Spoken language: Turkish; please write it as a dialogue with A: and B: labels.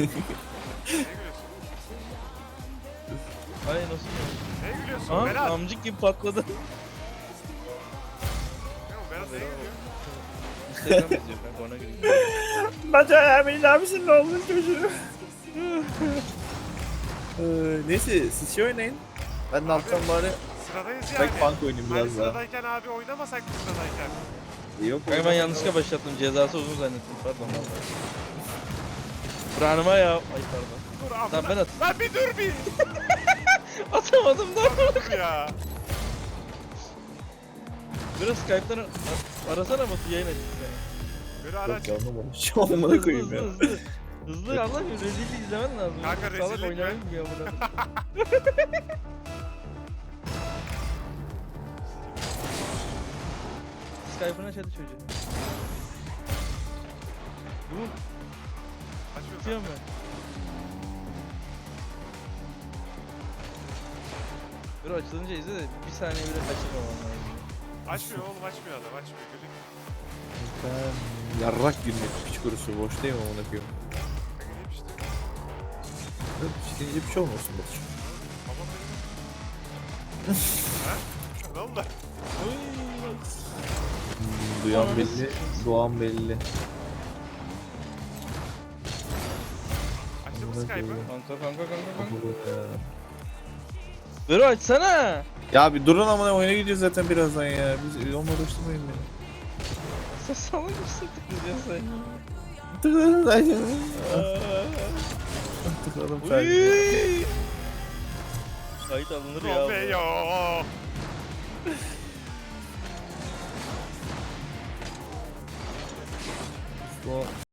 A: Ne?
B: Ay nasıl ya?
A: Ne gülüyorsun?
B: Aha
A: Berat.
B: amcık gibi patladı.
A: Ne o, Berat neye gülüyor?
B: Instagram izliyor kanka ona gireyim.
C: Bacay Emin abisin ne oldu çocuğu? Ee, neyse siz şey oynayın. Ben de alttan bari
A: Sıradayız yani.
C: Back Punk oynayayım
A: Hani
C: biraz daha.
A: sıradayken abi oynamasak mı sıradayken?
C: Yok
B: Kanka ben yanlışlıkla başlattım cezası uzun zannettim pardon vallahi. Buranıma ya. Ay pardon.
A: Dur
B: Tamam
A: amına.
B: ben at.
A: Lan bir dur bir.
B: Atamadım da.
A: Dur ya.
B: Biraz Skype'dan ar- arasana Batu yayın açık seni.
A: Böyle araç.
C: Yok canım onu. Şu olmana koyayım
B: hızlı,
C: ya.
B: hızlı. Hızlı Allah'ım rezilliği izlemen lazım.
A: Kanka,
B: Salak
A: rezillik
B: oynamayı bilmiyor burada. Skype'ını aç hadi çocuğu. Dur, Tutuyorum ben. Dur açılınca izle de bir saniye bile kaçırmamam lazım.
A: Açmıyor oğlum açmıyor adam açmıyor. Gülük.
C: Ben yarrak günlük piç kurusu boş değil mi amına koyayım?
A: Güleyim işte.
C: Çıkınca bir şey olmasın Batu.
A: Baba benim. ha? Ne oldu?
C: Hmm, Duyan
B: Ananı
C: belli,
B: sikeyim.
C: doğan belli.
A: Skype'ı?
B: Kanka kanka kanka kanka.
C: Ya.
B: Dur açsana.
C: Ya bir durun amına oyuna gideceğiz zaten birazdan ya. Biz olmadı uğraştırmayın beni.
B: Sen salak mısın tıklayacağız sen?
C: Tıkladım zaten.
B: Aa.
C: Tıkladım sadece.
B: Uyyy. Kayıt alınır ya. bu.
A: Romeo.
C: Bu